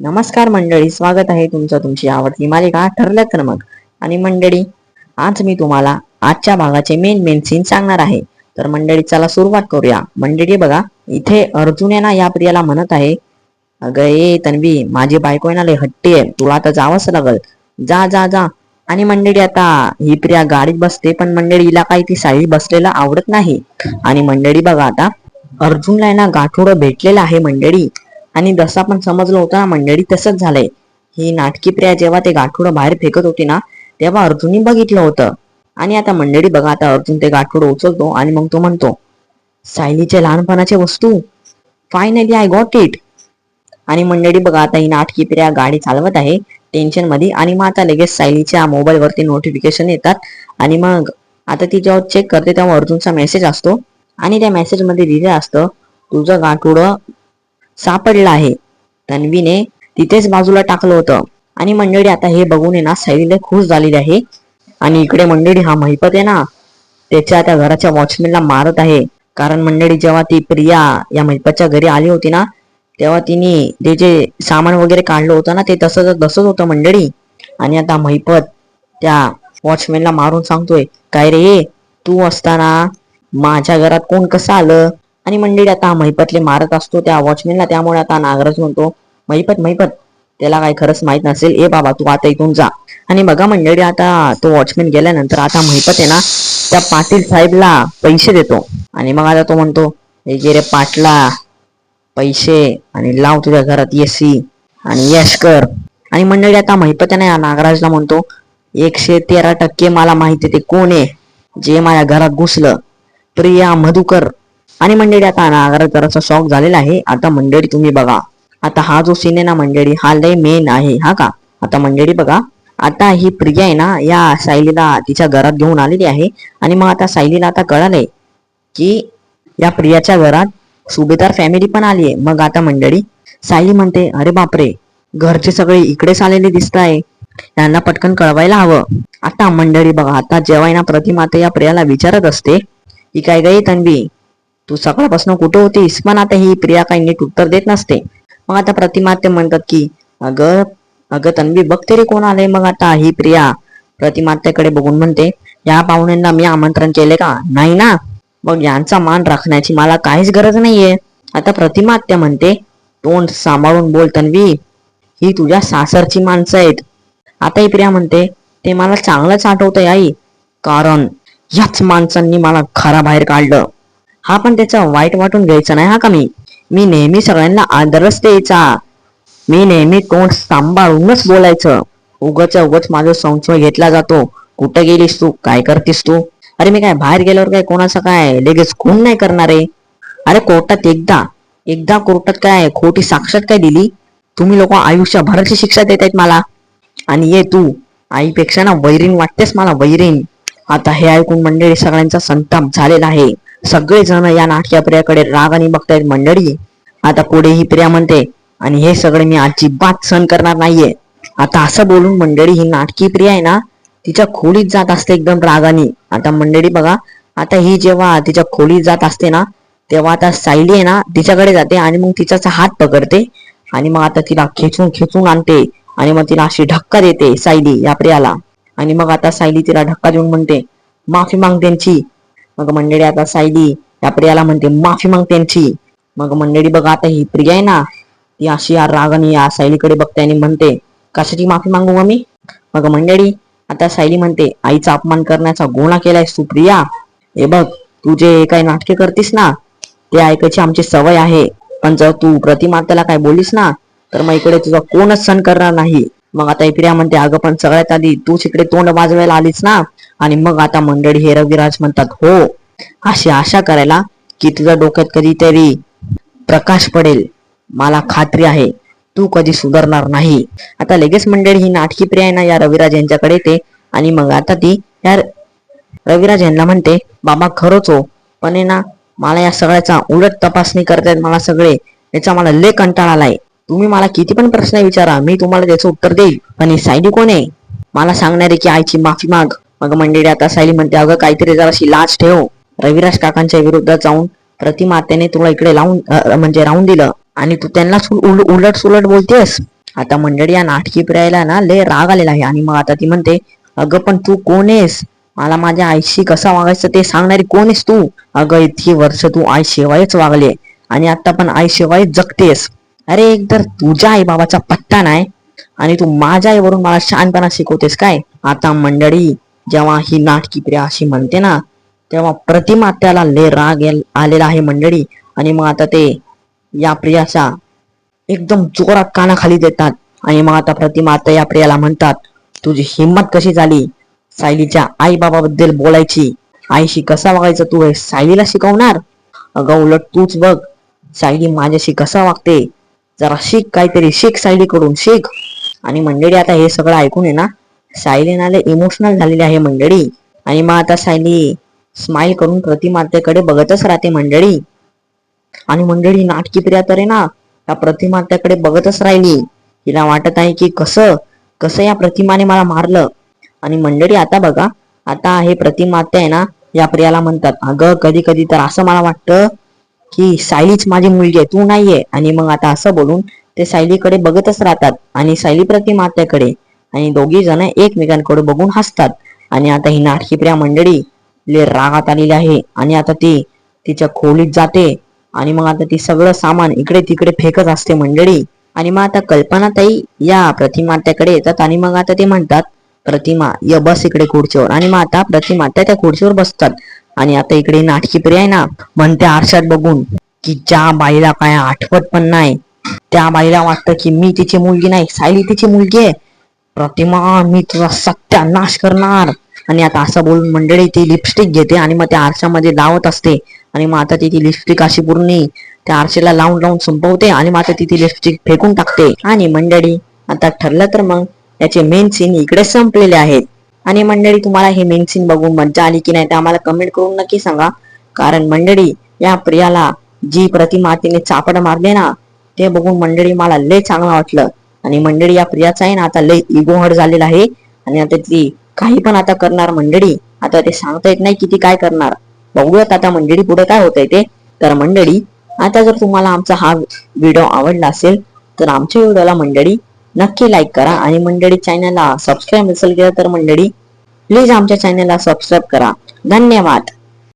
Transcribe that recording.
नमस्कार मंडळी स्वागत आहे तुमचं तुमची आवडती मालिका ठरलं तर मग. आणि मंडळी आज मी तुम्हाला आजच्या भागाचे मेन मेन सीन सांगणार आहे. तर मंडळी चला सुरुवात करूया. मंडळी बघा इथे अर्जुन आहे ना या प्रियाला म्हणत आहे अगं ए तन्वी माझी बायको आहे ना लय हट्टी आहे. तुला आता जावंच लागल. जा जा जा. आणि मंडळी आता ही प्रिया गाडीत बसते पण मंडळीला काही ती साडी बसलेला आवडत नाही. आणि मंडळी बघा आता अर्जुनला ना गाठोडं भेटलेलं आहे मंडळी. आणि जसं आपण समजलं होतो ना मंडळी तसंच झालंय. ही नाटकी प्रिया जेव्हा ते गाठोडं बाहेर फेकत होती ना तेव्हा अर्जुननी बघितलं होतं. आणि आता मंडळी बघा आता अर्जुन ते गाठोडं उचलतो आणि मग तो म्हणतो सायलीचे लहानपणाचे वस्तू. फायनली आय गॉट इट आणि मंडळी बघा आता ही नाटकी प्रिया गाडी चालवत आहे टेन्शनमध्ये आणि मग आता लगेच सायलीच्या मोबाईल वरती नोटिफिकेशन येतात. आणि मग आता ती जेव्हा चेक करते तेव्हा अर्जुनचा मेसेज असतो. आणि त्या मेसेजमध्ये लिहिलं असतं तुझं गाठोडं सापडला आहे. तन्वीने तिथेच बाजूला टाकलं होतं. आणि मंडळी आता हे बघून आहे ना सैलीने खुश झालेली आहे. आणि इकडे मंडळी हा महिपत आहे ना त्याच्या त्या घराच्या वॉचमॅनला मारत आहे. कारण मंडळी जेव्हा ती प्रिया या महिपतच्या घरी आली होती ना तेव्हा तिने ते जे सामान वगैरे काढलं होतं ना ते तसंच तसंच होतं मंडळी. आणि आता महिपत त्या वॉचमॅनला मारून सांगतोय काय रे तू असताना माझ्या घरात कोण कसं आलं? आणि मंडळी आता महिपतले मारत असतो त्या वॉचमॅनला त्यामुळे आता नागराज म्हणतो महिपत महिपत त्याला काय खरंच माहीत नसेल. ए बाबा तू आता इथून जा. आणि बघा मंडळी आता तो वॉचमॅन गेल्यानंतर आता महिपत आहे ना त्या पाटील साहेबला पैसे देतो. आणि मग आता तो म्हणतो हे गे रे पाटला पैसे आणि लाव तुझ्या घरात एसी आणि यश कर. आणि मंडळी आता महिपत्याने या नागराजला म्हणतो एकशे तेरा टक्के मला माहिती ते कोण आहे? जे माझ्या घरात घुसलं. प्रिया मधुकर आणि मंडळी आता नागरा जरासा शॉक झालेला आहे. आता मंडळी तुम्ही बघा. आता हा जो सीन आहे ना मंडळी हा लय मेन आहे हा का? आता मंडळी बघा. आता ही प्रिया आहे ना या सायलीला तिच्या घरात घेऊन आलेली आहे. आणि मग आता सायलीला आता कळालंय की या प्रियाच्या घरात सुभेदार फॅमिली पण आली आहे मग आता मंडळी सायली म्हणते अरे बापरे घरचे सगळे इकडेच आलेले दिसत आहे यांना पटकन कळवायला हवं. आता मंडळी बघा आता जेव्हा ना प्रतिमा या प्रियाला विचारत असते की काय गई तन्वी? तू सकाळपासून कुठं होतीस? पण आता ही प्रिया काही नीट उत्तर देत नसते. मग आता प्रतिमा ते म्हणतात की अगं अगं तन्वी बघ तरी कोण आले मग आता ही प्रिया. प्रतिमात्याकडे बघून म्हणते या पाहुण्यांना मी आमंत्रण केले का? नाही ना? मग यांचा मान राखण्याची मला काहीच गरज नाहीये. आता प्रतिमा आत्या म्हणते तोंड सांभाळून बोल तन्वी. ही तुझ्या सासरची माणसं आहेत. आता ही प्रिया म्हणते ते मला चांगलंच आठवतंय आई. कारण याच माणसांनी मला घराबाहेर काढलं. हा पण त्याचा वाईट वाटून घ्यायचा नाही हा कमी मी? नेहमी सगळ्यांना आदरच द्यायचा. मी नेहमी तोंड सांभाळूनच बोलायचं. उगच उगच माझा संशय घेतला जातो. कुठं गेलीस तू? काय करतीस तू? अरे मी काय बाहेर गेल्यावर काय कोणाचं काय? लगेच खून नाही करणार आहे. अरे कोर्टात एकदा एकदा कोर्टात काय खोटी साक्षात काय दिली? तुम्ही लोक आयुष्यभराची शिक्षा देत आहेत मला. आणि ये तू आईपेक्षा ना वैरीण वाटतेस मला वैरीण. आता हे ऐकून मंडळी सगळ्यांचा संताप झालेला आहे. सगळेजण या नाट्यप्रियाकडे रागाने बघतायत मंडळी. आता पुढे ही प्रिया म्हणते आणि हे सगळे मी अजिबात सहन करणार नाहीये. आता असं बोलून मंडळी ही नाटकी प्रिया आहे ना तिच्या खोलीत जात असते एकदम रागाने. आता मंडळी बघा आता ही जेव्हा तिच्या खोलीत जात असते ना तेव्हा आता सायली आहे ना तिच्याकडे जाते आणि मग तिचा हात पकडते. आणि मग आता तिला खेचून खेचून आणते आणि मग तिला अशी धक्का देते सायली या प्रियाला. आणि मग आता सायली तिला धक्का देऊन म्हणते माफी माग त्यांची मग मंडळी आता सायली त्या प्रियाला म्हणते माफी माग त्यांची. मग मंडळी बघा आता ही प्रिया आहे ना ती अशी या रागाने या सायलीकडे बघते आणि म्हणते कशाची माफी मागू मग मी मग मंडळी आता सायली म्हणते आईचा अपमान करण्याचा गुन्हा केलाय सुप्रिया हे बघ तू जे काही नाटके करतीस ना ते ऐकायची आमची सवय आहे. पण जर तू प्रतिमाताला काय बोलीस ना तर मग इकडे तुझा कोणच सण करणार नाही. मग आता प्रिया म्हणते अगं पण सगळ्यात आधी तूच इकडे तोंड वाजवायला आलीस ना आणि मग आता मंडळी हे रविराज म्हणतात हो अशी आशा करायला की तुझ्या डोक्यात कधीतरी प्रकाश पडेल. मला खात्री आहे तू कधी सुधारणार नाही. आता लगेच मंडळी ही नाटकी प्रिया ना या रविराज यांच्याकडे येते आणि मग आता ती या रविराज यांना म्हणते बाबा खरंच हो पण ना मला या सगळ्याचा उलट तपासणी करतायत मला सगळे. याचा मला लय कंटाळा आलाय. तुम्ही मला किती पण प्रश्न विचारा मी तुम्हाला त्याचं उत्तर देईल. पण ही सायली कोण आहे? मला सांगणारे की आईची माफी माग. मग मंडळी आता सायली म्हणते अगं काहीतरी जराशी लाज ठेव. रविराज काकांच्या विरुद्ध जाऊन प्रतिमातेने तुला इकडे लावून म्हणजे राहून दिलं आणि तू त्यांना उलट सुलट बोलतेस. आता मंडळी या नाटकी प्रियाला ना लय राग आलेला आहे आणि मग आता ती म्हणते अगं पण तू कोण आहेस? मला माझ्या आईशी कसा वागायचं ते सांगणारी कोण आहेस तू? अगं इतकी वर्ष तू आई शिवायच वागले आणि आता पण आई शिवायच जगतेस. अरे एक तर तुझ्या आई बाबाचा पत्ता नाही आणि तू माझ्या आईवरून मला शहाणपणा शिकवतेस काय? आता मंडळी जेव्हा ही नाटकी प्रिया अशी म्हणते ना तेव्हा प्रतिमा त्याला लय राग आलेला आहे मंडळी. आणि मग आता ते या प्रियाच्या एकदम जोरात कानाखाली देतात. आणि मग आता प्रतिमा आता या प्रियाला म्हणतात तुझी हिंमत कशी झाली? सायलीच्या आई बाबाबद्दल बोलायची. आईशी कसा वागायचं तू हे सायलीला शिकवणार? अगं उलट तूच बघ सायली माझ्याशी कसा वागते? जरा शिक काहीतरी शिक सायलीकडून शिक. आणि मंडळी आता हे सगळं ऐकून आहे ना सायली नाले इमोशनल झालेली आहे मंडळी. आणि मग आता सायली स्माइल करून प्रतिमातेकडे बघतच राहते मंडळी. आणि मंडळी नाटकी प्रिया तर आहे ना त्या प्रतिमात्याकडे बघतच राहिली. तिला वाटत आहे की कसं कसं या प्रतिमाने मला मारलं. आणि मंडळी आता बघा आता हे प्रतिमात्या आहे ना या प्रियाला म्हणतात अगं कधी कधी तर असं मला वाटतं की सायलीच माझी मुलगी आहे तू नाहीये. आणि मग आता असं बोलून ते सायलीकडे बघतच राहतात. आणि सायली प्रतिमात्याकडे आणि दोघी जण एकमेकांकडे बघून हसतात. आणि आता ही नाटकी प्रिया मंडळी ले रागात आलेली आहे. आणि आता ती तिच्या खोलीत जाते. आणि मग आता ती सगळं सामान इकडे तिकडे फेकत असते मंडळी. आणि मग आता कल्पना ताई या प्रतिमात्याकडे येतात. आणि मग आता ते म्हणतात प्रतिमा य बस इकडे खुर्चीवर. आणि मग आता प्रतिमा त्या खुर्चीवर बसतात. आणि आता इकडे नाटकी प्रिया आहे ना म्हणते आरशात बघून की ज्या बाईला काय आठवत पण नाही. त्या बाईला वाटतं की मी तिची मुलगी नाही. सायली तिची मुलगी आहे. प्रतिमा मी तुझा सत्या नाश करणार. आणि आता असं बोलून मंडळी ती लिपस्टिक घेते आणि मग त्या आरशामध्ये लावत असते. आणि मग आता ती ती लिपस्टिक अशी पूर्ण त्या आरशेला लावून लावून संपवते आणि मग आता ती ती लिपस्टिक फेकून टाकते. आणि मंडळी आता ठरलं तर मग त्याचे मेन सीन इकडे संपलेले आहेत. आणि मंडळी तुम्हाला हे मेन सीन बघून मज्जा आली की नाही ते आम्हाला कमेंट करून नक्की सांगा. कारण मंडळी या प्रियाला जी प्रतिमा तिने चापड मारले ना ते बघून मंडळी मला लय चांगलं वाटलं. आणि मंडळी या प्रियाचा आहे ना आता लय इगोहट झालेला आहे. आणि आता ती काही पण आता करणार मंडळी. आता ते सांगता येत नाही की ती काय करणार. बघूयात आता मंडळी पुढे काय होतंय ते. तर मंडळी आता जर तुम्हाला आमचा हा व्हिडिओ आवडला असेल तर आमच्या व्हिडिओला मंडळी नक्की लाईक करा. आणि मंडळी चॅनलला सबस्क्राईब नसेल केलं तर मंडळी प्लीज आमच्या चॅनलला सबस्क्राईब करा. धन्यवाद.